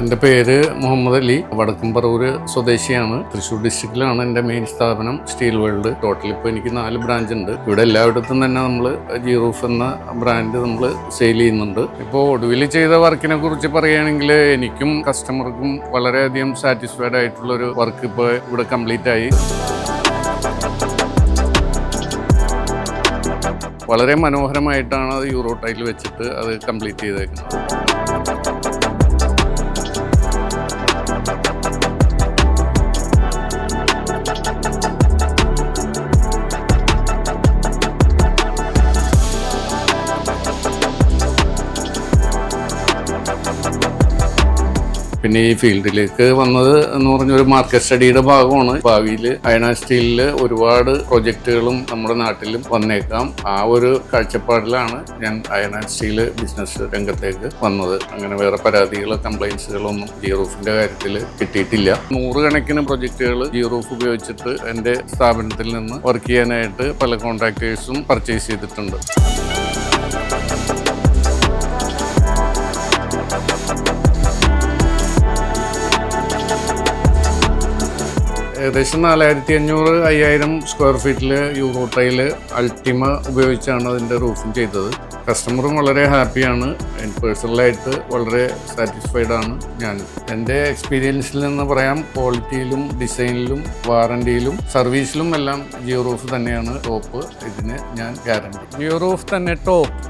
എന്റെ പേര് മുഹമ്മദ് അലി. വടക്കമ്പറൂർ സ്വദേശിയാണ്. തൃശ്ശൂർ ഡിസ്ട്രിക്റ്റിലാണ് എന്റെ മെയിൻ സ്ഥാപനം സ്റ്റീൽ വേൾഡ് ടോട്ടൽ ഇപ്പോൾ എനിക്ക് നാല് ബ്രാഞ്ച് ഉണ്ട്. ഇവിടെ എല്ലായിടത്തും തന്നെ നമ്മൾ ജി റൂഫ് എന്ന ബ്രാൻഡ് നമ്മൾ സെയിൽ ചെയ്യുന്നുണ്ട്. ഇപ്പോൾ ഒടുവിൽ ചെയ്ത വർക്കിനെ കുറിച്ച് പറയുകയാണെങ്കിൽ എനിക്കും കസ്റ്റമർക്കും വളരെയധികം സാറ്റിസ്ഫൈഡ് ആയിട്ടുള്ളൊരു വർക്ക് ഇപ്പോൾ ഇവിടെ കംപ്ലീറ്റ് ആയി. വളരെ മനോഹരമായിട്ടാണ് അത് യൂറോ ടൈൽ വെച്ചിട്ട് അത് കംപ്ലീറ്റ് ചെയ്തേക്കുന്നത്. പിന്നെ ഈ ഫീൽഡിലേക്ക് വന്നത് എന്ന് പറഞ്ഞ ഒരു മാർക്കറ്റ് സ്റ്റഡിയുടെ ഭാഗമാണ്. ഭാവിയിൽ അയണ സ്റ്റീലിൽ ഒരുപാട് പ്രൊജക്റ്റുകളും നമ്മുടെ നാട്ടിലും വന്നേക്കാം. ആ ഒരു കാഴ്ചപ്പാടിലാണ് ഞാൻ അയണ സ്റ്റീൽ ബിസിനസ് രംഗത്തേക്ക് വന്നത്. അങ്ങനെ വേറെ പരാതികളോ കംപ്ലൈൻസുകളോ ഒന്നും ജി റൂഫിന്റെ കാര്യത്തിൽ കിട്ടിയിട്ടില്ല. നൂറുകണക്കിന് പ്രൊജക്റ്റുകൾ ജി റൂഫ് ഉപയോഗിച്ചിട്ട് എന്റെ സ്ഥാപനത്തിൽ നിന്ന് വർക്ക് ചെയ്യാനായിട്ട് പല കോൺട്രാക്ടേഴ്സും പർച്ചേസ് ചെയ്തിട്ടുണ്ട്. ഏകദേശം നാലായിരത്തി അഞ്ഞൂറ് അയ്യായിരം സ്ക്വയർ ഫീറ്റിൽ യൂറോ അൾട്ടിമ ഉപയോഗിച്ചാണ് അതിന്റെ റൂഫിങ് ചെയ്തത്. കസ്റ്റമറും വളരെ ഹാപ്പിയാണ് പേഴ്സണലായിട്ട് വളരെ സാറ്റിസ്ഫൈഡ് ആണ് ഞാൻ. എന്റെ എക്സ്പീരിയൻസിൽ നിന്ന് പറയാം ക്വാളിറ്റിയിലും ഡിസൈനിലും വാറണ്ടിയിലും സർവീസിലും എല്ലാം ജിയോ റൂഫ് തന്നെയാണ് ടോപ്പ് ഇതിന് ഞാൻ ഗ്യാരണ്ടി ജിയോ റൂഫ് തന്നെ ടോപ്പ്